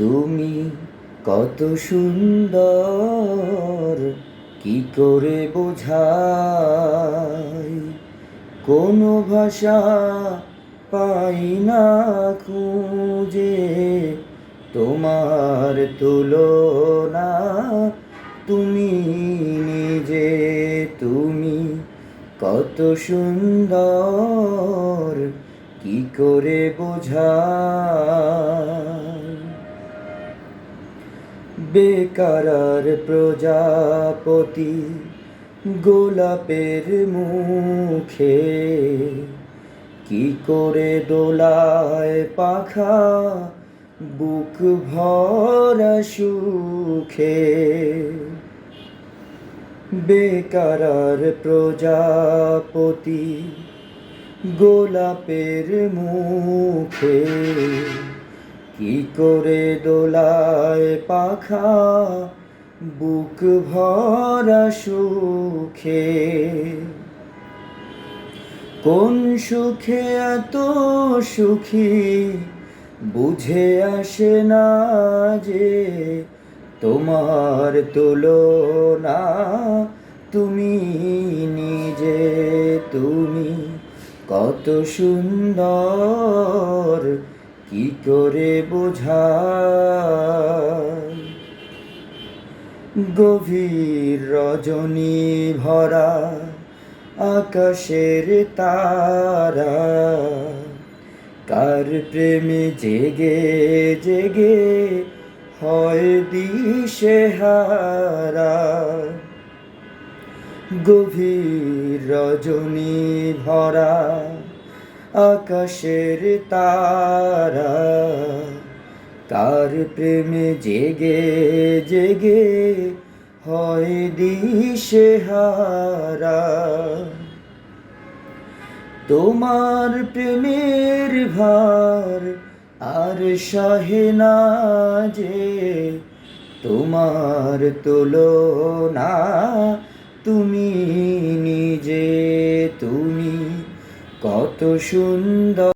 তুমি কত সুন্দর, কি করে বোঝাই কোনো ভাষা পাই না খুঁজে, তোমার তুলনা তুমি নিজে, তুমি কত সুন্দর, কি করে বোঝাই বেকারার প্রজাপতি গোলাপের মুখে কি করে দোলায় পাখা বুক ভরা সুখে? বেকারার প্রজাপতি গোলাপের মুখে কি করে দোলায় পাখা? বুক ভরা সুখে। কোন সুখে এত সুখী? বুঝে আসে না যে তোমার তুলনা। তুমি নিজে, তুমি কত সুন্দর। কি করে বোঝাই গভীর রজনী ভরা আকাশের তারা, কার প্রেমে জেগে জেগে হয় দিশে হারা? গভীর রজনী ভরা আকাশের তারা কার প্রেমে জেগে জেগে হয় দিশে হারা। তোমার প্রেমের ভার আর সহে না যে, তোমার তুলনা তুমি নিজে তুমি সুন্দর